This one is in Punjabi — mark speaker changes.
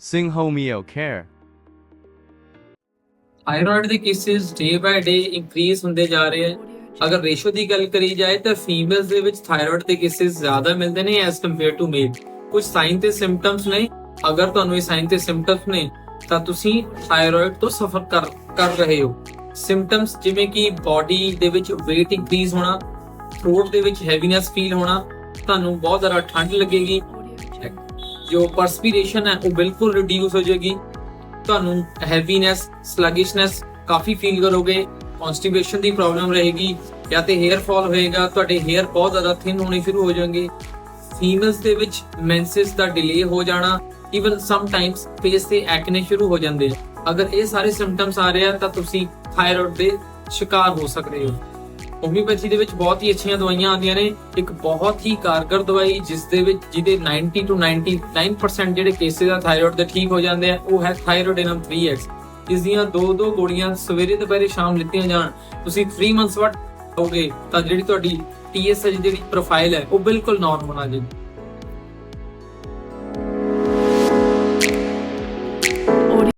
Speaker 1: Sing Care.
Speaker 2: ਥਾਇਰਾਇਡ ਦੇ cases day by day increase ਹੁੰਦੇ ਜਾ ਰਹੇ ਹੈ। ਅਗਰ ਰੇਸ਼ੋ ਦੀ ਗੱਲ ਕਰੀ ਜਾਏ ਤਾਂ ਫੀਮੇਲਸ ਦੇ ਵਿੱਚ ਥਾਇਰਾਇਡ ਦੇ ਕੇਸਿਸ ਜ਼ਿਆਦਾ ਮਿਲਦੇ ਨੇ ਐਸ ਕੰਪੇਅਰ ਟੂ ਮੇਲ ਕੁਝ ਸਾਈਨ ਤੇ ਸਿੰਪਟਮਸ ਨੇ। ਅਗਰ ਤੁਹਾਨੂੰ ਇਹ ਸਾਈਨ ਤੇ ਸਿੰਪਟਮਸ ਨੇ, ਤਾਂ ਤੁਸੀਂ ਥਾਇਰਾਇਡ ਤੋਂ ਸਫਰ ਕਰ ਕਰ ਰਹੇ ਹੋ। ਸਿੰਪਟਮਸ ਜਿਵੇਂ ਕਿ ਬਾਡੀ ਦੇ ਵਿੱਚ weight increase ਹੋਣਾ ਥਰੋਟ ਦੇ ਵਿੱਚ ਹੈਵੀਨੈਸ ਫੀਲ ਹੋਣਾ, ਤੁਹਾਨੂੰ ਬਹੁਤ ਜ਼ਿਆਦਾ ਠੰਡ ਲੱਗੇਗੀ। ਜੋ ਪਰਸਪੀਰੇਸ਼ਨ ਹੈ, ਉਹ ਬਿਲਕੁਲ ਰਿਡਿਊਸ ਹੋ ਜਾਏਗੀ। ਤੁਹਾਨੂੰ ਹੈਵੀਨੈਸ ਸਲਗਿਸ਼ਨੈਸ ਕਾਫੀ ਫੀਲ ਕਰੋਗੇ। ਕਨਸਟੀਪੇਸ਼ਨ ਦੀ ਪ੍ਰੋਬਲਮ ਰਹੇਗੀ। ਜਾਂ ਤੇ 헤ਅਰ ਫਾਲ ਹੋਏਗਾ, ਤੁਹਾਡੇ ਹੇਅਰ ਬਹੁਤ ਜ਼ਿਆਦਾ ਥਿਨ ਹੋਣੇ ਸ਼ੁਰੂ ਹੋ ਜਾਣਗੇ। ਫੀਮਲਸ ਦੇ ਵਿੱਚ ਮੈਂਸਸ ਦਾ ਡਿਲੇ ਹੋ ਜਾਣਾ ਇਵਨ ਸਮ ਟਾਈਮਸ ਫੇਸ ਤੇ ਐਕਨੇ ਸ਼ੁਰੂ ਹੋ ਜਾਂਦੇ ਅਗਰ ਇਹ ਸਾਰੇ ਸਿੰਪਟਮਸ ਆ ਰਹੇ ਆ, ਤਾਂ ਤੁਸੀਂ ਥਾਇਰੋਇਡ ਦੇ ਸ਼ਿਕਾਰ ਹੋ ਸਕਦੇ ਹੋ। ਹੋਮਿਓਪੈਥੀ ਦੇ ਵਿੱਚ ਬਹੁਤ ਹੀ ਅੱਛੀਆਂ ਦਵਾਈਆਂ ਆਉਂਦੀਆਂ ਨੇ। ਇੱਕ ਬਹੁਤ ਹੀ ਕਾਰਗਰ ਦਵਾਈ, ਜਿਸ ਦੇ ਵਿੱਚ ਜਿਹਦੇ 90 ਤੋਂ 99% ਜਿਹੜੇ ਕੇਸਿਸ ਆ ਥਾਇਰਾਇਡ ਦੇ ਠੀਕ ਹੋ ਜਾਂਦੇ ਆ, ਉਹ ਹੈ ਥਾਇਰੋਡਿਨਮ 3x ਇਸ ਦੀਆਂ ਦੋ ਦੋ ਗੋਲੀਆਂ ਸਵੇਰੇ ਦੁਪਹਿਰੇ ਸ਼ਾਮ ਲਿੱਤੀਆਂ ਜਾਣ। ਤੁਸੀਂ 3 ਮੰਥਸ ਬਾਅਦ ਹੋਗੇ ਤਾਂ ਜਿਹੜੀ ਤੁਹਾਡੀ TSH ਜਿਹੜੀ ਪ੍ਰੋਫਾਈਲ ਹੈ, ਉਹ ਬਿਲਕੁਲ ਨਾਰਮਲ ਆ ਜਾਏਗੀ